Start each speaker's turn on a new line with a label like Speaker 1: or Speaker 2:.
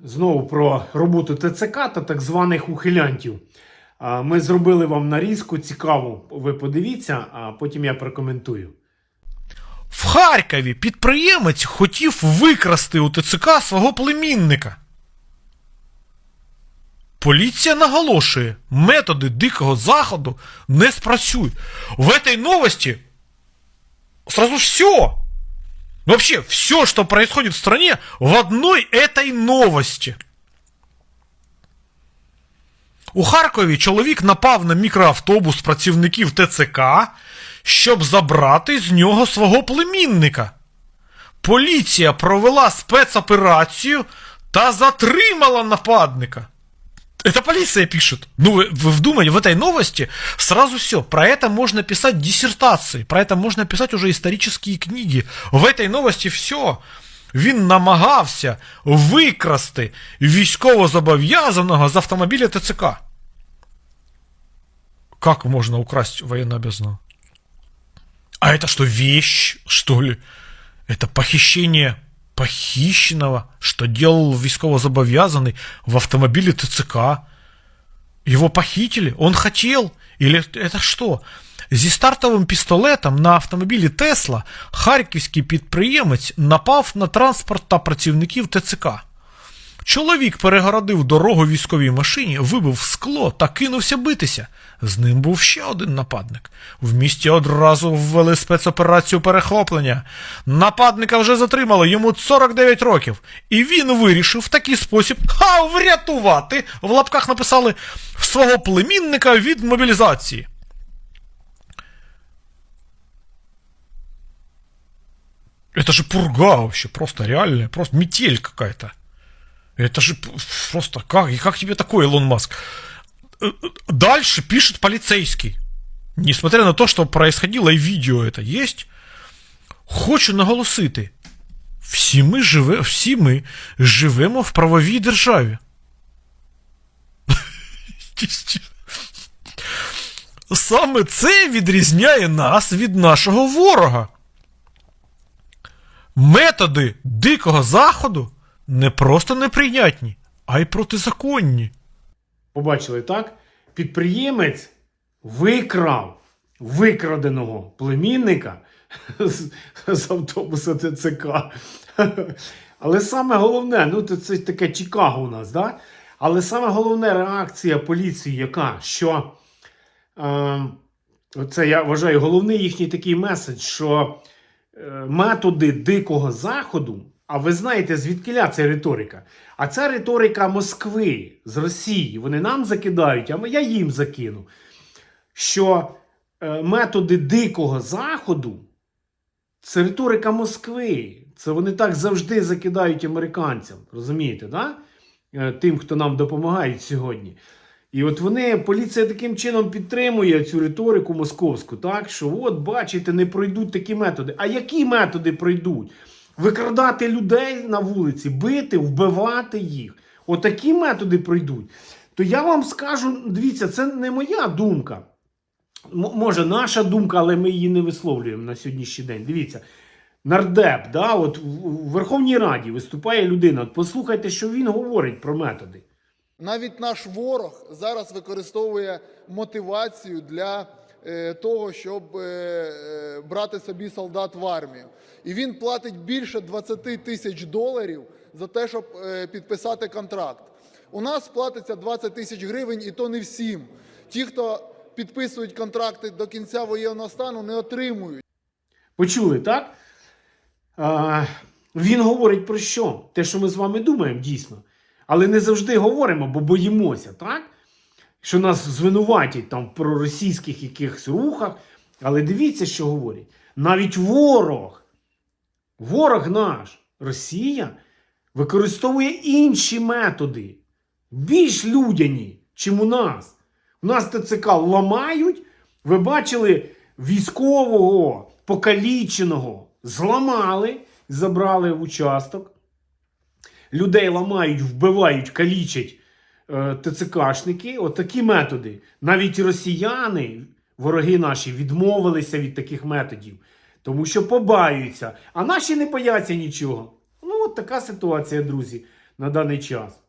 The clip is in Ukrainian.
Speaker 1: Знову про роботу ТЦК та так званих ухилянтів. Ми зробили вам нарізку цікаву. Ви подивіться, а потім я прокоментую.
Speaker 2: В Харкові підприємець хотів викрасти у ТЦК свого племінника. Поліція наголошує, методи дикого заходу не спрацюють. В этой новости сразу все. Вообще, все, что происходит в стране, в одной этой новости. У Харкові чоловік напав на мікроавтобус працівників ТЦК, щоб забрати з нього свого племінника. Поліція провела спецоперацію та затримала нападника. Это полиция пишет. Ну, вы, вы вдумайте, в этой новости сразу все. Про это можно писать диссертации, про это можно писать уже исторические книги. В этой новості все. Він намагався викрасти військовозобов'язаного з автомобіля ТЦК. Как можно украсть военнообязанного? А это что, вещь, что ли? Это похищение похищенного, что делал військовозобов'язаний в автомобиле ТЦК. Его похитили? Он хотел? Или это что? Зі стартовим пістолетом на автомобілі Тесла харківський підприємець напав на транспорт та працівників ТЦК. Чоловік перегородив дорогу військовій машині, вибив скло та кинувся битися. З ним був ще один нападник. В місті одразу ввели спецоперацію перехоплення. Нападника вже затримали, йому 49 років. І він вирішив в такий спосіб ха, врятувати, в лапках написали, свого племінника від мобілізації. Это же пурга вообще, просто реальная, просто метель какая-то. Это же п- просто как, и как тебе такой, Илон Маск? Э, э, Дальше пишет полицейский. Несмотря на то, что происходило и видео это есть, хочу наголосити. Всі ми, живе, всі ми живемо в правовій державі. Саме це відрізняє нас від нашого ворога. Методи дикого заходу не просто неприйнятні, а й протизаконні.
Speaker 1: Побачили, так? Підприємець викрав викраденого племінника з, з автобуса ТЦК. Але саме головне, ну це таке Чикаго у нас, да? Але саме головне реакція поліції, яка що е, це я вважаю головний їхній такий меседж, що е, методи дикого заходу. А ви знаєте, звідкиля ця риторика? А це риторика Москви з Росії. Вони нам закидають, а я їм закину. Що е, методи дикого заходу це риторика Москви. Це вони так завжди закидають американцям. Розумієте, да? Е, Тим, хто нам допомагає сьогодні. І от вони, поліція таким чином підтримує цю риторику московську, так що от бачите, не пройдуть такі методи. А які методи пройдуть? Викрадати людей на вулиці, бити, вбивати їх. Отакі методи пройдуть. То я вам скажу: дивіться, це не моя думка. М- може, наша думка, але ми її не висловлюємо на сьогоднішній день. Дивіться. Нардеп, да, от в Верховній Раді виступає людина. От послухайте, що він говорить про методи.
Speaker 3: Навіть наш ворог зараз використовує мотивацію для того, щоб е, е, брати собі солдат в армію. І він платить більше 20 тисяч доларів за те, щоб е, підписати контракт. У нас платиться 20 тисяч гривень, і то не всім. Ті, хто підписують контракти до кінця воєнного стану, не отримують.
Speaker 1: Почули, так? А, він говорить про що? Те, що ми з вами думаємо, дійсно. Але не завжди говоримо, бо боїмося, так? Що нас звинуватять там в проросійських якихось рухах. Але дивіться, що говорять. Навіть ворог, ворог наш, Росія, використовує інші методи, більш людяні, чим у нас. У нас ТЦК ламають. Ви бачили військового покаліченого зламали, забрали в участок. Людей ламають, вбивають, калічать ТЦКшники. Отакі методи. Навіть росіяни, вороги наші, відмовилися від таких методів, тому що побаються. А наші не бояться нічого. Ну, от така ситуація, друзі. на даний час.